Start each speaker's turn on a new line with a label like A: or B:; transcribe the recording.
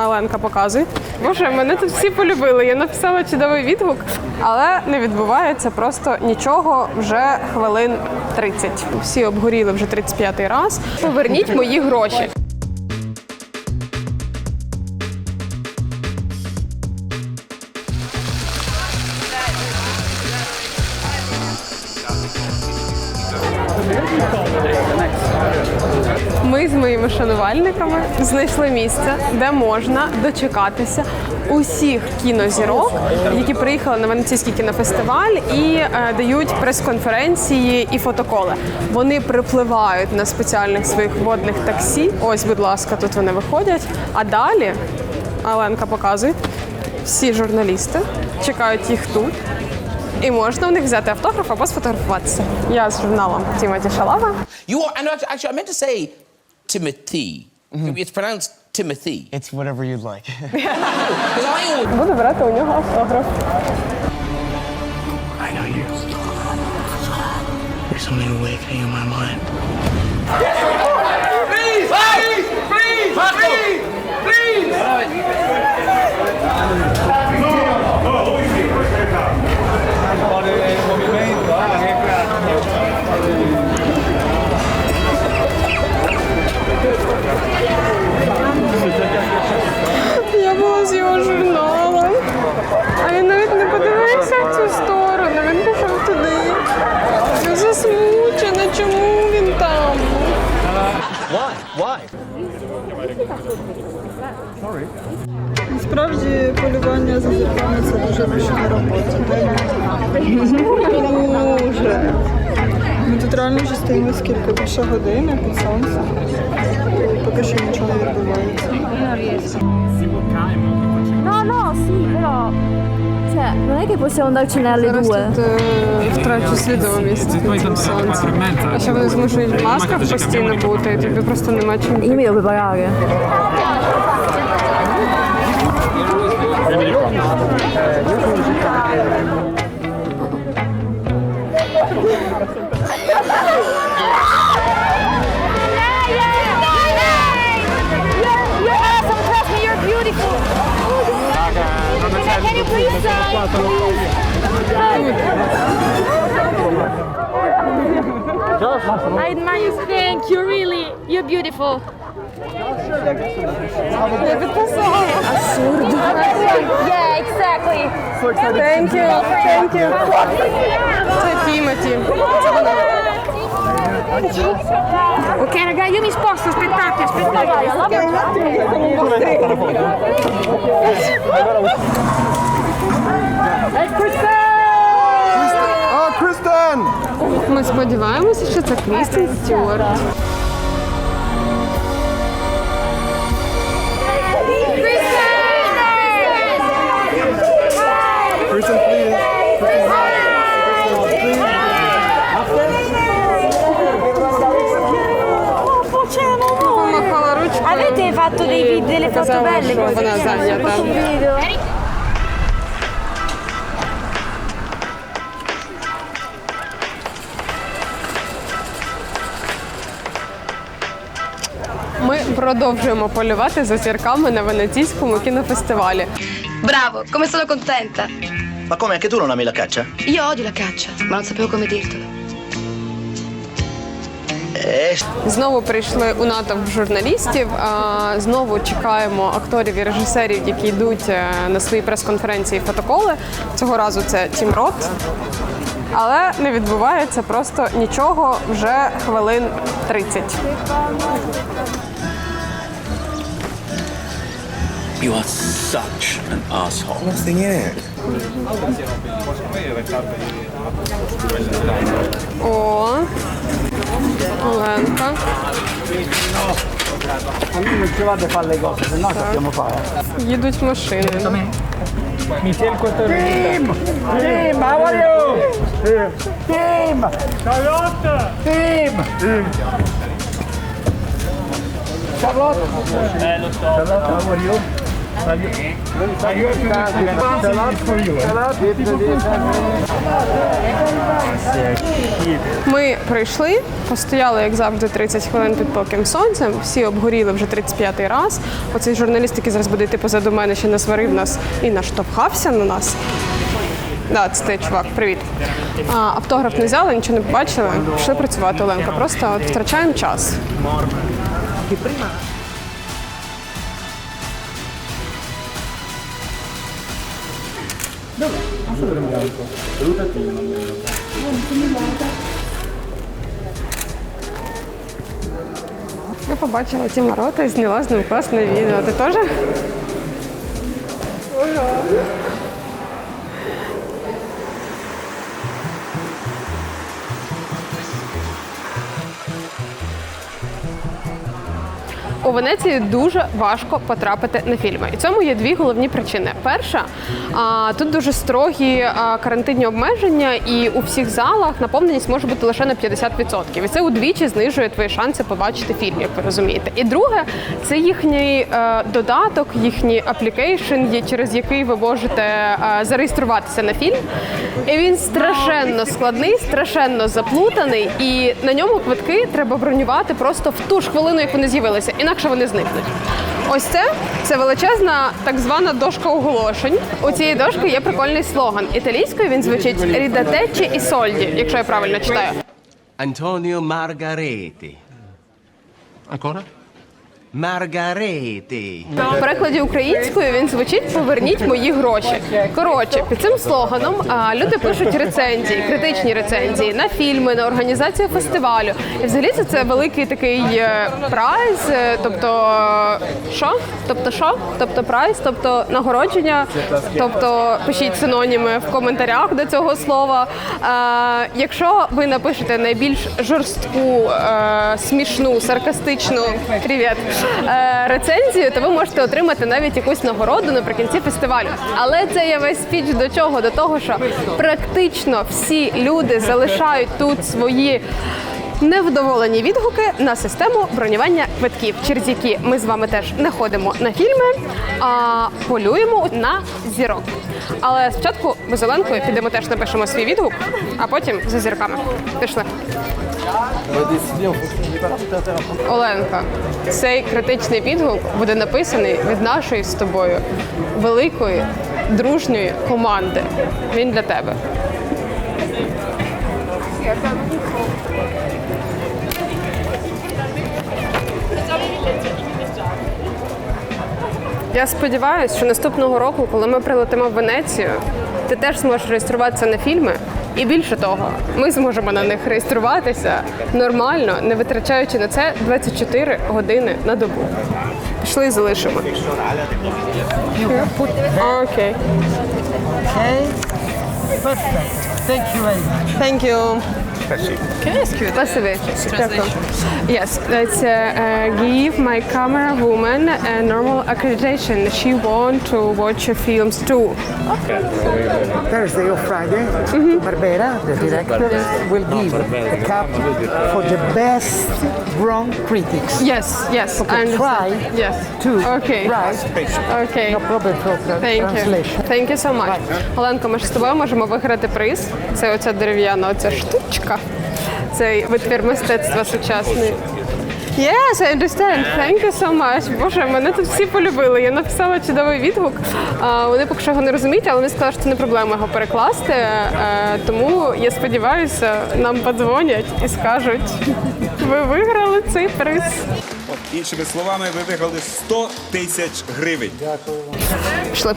A: Аленка, показуй. Боже, мене тут всі полюбили. Я написала чудовий відгук, але не відбувається просто нічого вже хвилин 30. Всі обгоріли вже 35-й раз. Поверніть мої гроші. Ми з моїми шанувальниками знайшли місце, де можна дочекатися усіх кінозірок, які приїхали на Венеційський кінофестиваль і е, дають прес-конференції і фотоколи. Вони припливають на спеціальних своїх водних таксі. Ось, будь ласка, тут вони виходять. А далі Аленка показує. Всі журналісти чекають їх тут. І можна у них взяти автограф або сфотографуватися. Я з журналом Тімоті Шалава.
B: You are, and actually, actually, I meant to say Timothy. It's pronounced Timothy.
C: It's whatever you'd like.
B: 'Cause I always
A: Буду брати у нього автограф.
C: I know you. There's something awakening in my mind.
A: Я була з його журналом. А він навіть не подивився в цю сторону. Він пішов туди.
C: Why? Why?
D: Насправді полювання за зірками це дуже ручна робота. Дуже. Ми тут реально вже стоїмо скільки більше години під сонцем. Поки що нічого не відбувається.
E: No, no, sì, però. Cioè, non è che possiamo andarcene alle
A: Зараз
E: due.
A: тут е, втрачу свідомість під цим сонцем. А ще вони змушують в масках постійно бути, і тобі просто нема чим.
E: Io mi devo preparare. I admire you. Thank you, really. You're beautiful. Yeah, exactly.
A: Thank you, thank you. Це Тімоті.
E: Ok, raga, io mi sposto, aspettate, aspettate.
C: Oh, Kristen!
A: Ми сподіваємося, що це Крістін Стюарт.
C: Kristen, please.
A: Помахала ручкою.
E: Avete fatto dei video, delle foto belle così?
A: вона зайнята.
E: Video.
A: Продовжуємо полювати за зірками на Венеційському кінофестивалі.
F: Bravo, come sono contenta.
G: Ma come anche tu non ami la caccia?
F: Io odio la caccia, ma non sapevo come dirtelo.
G: Eh,
A: Знову прийшли у натовп журналістів. а, Знову чекаємо акторів і режисерів, які йдуть е, на свої прес-конференції і фотоколи. Цього разу це Тім Рот. Але не відбувається просто нічого вже хвилин 30.
H: You are such an asshole.
C: Nothing in it.
A: О, Оленка. Їдуть машини. Ми прийшли, постояли, як завжди, 30 хвилин під палким сонцем. Всі обгоріли вже 35-й раз. Оцей журналіст, який зараз буде йти позаду мене, ще насварив нас і наштовхався на нас. Да, це ти, чувак, привіт. А, автограф не взяли, нічого не побачили. Пішли працювати, Оленка. Просто от втрачаємо час. Я побачила ці мороти і зняла з ним класне відео. Ти теж? У Венеції дуже важко потрапити на фільми. І цьому є дві головні причини. Перша тут дуже строгі карантинні обмеження, і у всіх залах наповненість може бути лише на 50%. І це удвічі знижує твої шанси побачити фільм, як ви розумієте. І друге, це їхній е, додаток, їхній аплікейшн, через який ви можете е, зареєструватися на фільм. І він страшенно складний, страшенно заплутаний, і на ньому квитки треба бронювати просто в ту ж хвилину, як вони з'явилися, інакше вони зникнуть. Ось це це величезна так звана дошка оголошень. У цієї дошки є прикольний слоган. Італійською він звучить Рідатечі і Сольді, якщо я правильно читаю.
I: Антоніо Margareti.
C: Ancora?
I: Margareti.
A: В перекладі українською він звучить Поверніть мої гроші. Коротше, під цим слоганом а, люди пишуть рецензії, критичні рецензії на фільми, на організацію фестивалю. І взагалі це, це великий такий е, прайз. е, Тобто, що? Тобто, що? Тобто прайз, тобто нагородження. Тобто пишіть синоніми в коментарях до цього слова. Е, якщо ви напишете найбільш жорстку, е, смішну, саркастичну привіт, е, рецензію, то ви можете отримати навіть якусь нагороду наприкінці фестивалю. Але це є весь спіч до чого? До того, що практично всі люди залишають тут свої. Невдоволені відгуки на систему бронювання квитків, через які ми з вами теж не ходимо на фільми, а полюємо на зірок. Але спочатку ми з Оленкою підемо теж напишемо свій відгук, а потім за зірками. Пішли. Оленка, цей критичний відгук буде написаний від нашої з тобою великої дружньої команди. Він для тебе. Я сподіваюся, що наступного року, коли ми прилетимо в Венецію, ти теж зможеш реєструватися на фільми. І більше того, ми зможемо на них реєструватися нормально, не витрачаючи на це 24 години на добу. Пішли і залишимо. Окей.
J: Thank you very much.
A: Thank you. Can I ask you Спасибі. Дякую. Yes, let's uh, uh, give my camera woman a normal accreditation. She want to watch your films too.
J: Thursday or Friday, Barbera, the director, will give a cup for the best wrong critics.
A: Yes, yes.
J: Okay,
A: I understand.
J: try
A: Yes.
J: to
A: Okay.
J: write.
A: Okay.
J: No problem for tra-
A: Thank you.
J: translation.
A: Thank you so much. Оленко, ми ж з тобою можемо виграти приз. Це оця дерев'яна оця штучка. Цей витвір мистецтва сучасний. Yes, I understand. Thank you so much. Боже, мене тут всі полюбили. Я написала чудовий відгук. А, Вони поки що його не розуміють, але вони сказали, що це не проблема його перекласти. Е, Тому я сподіваюся, нам подзвонять і скажуть, ви виграли цей приз.
K: Іншими словами, ви виграли 100 тисяч гривень. Дякую.
A: Пішли.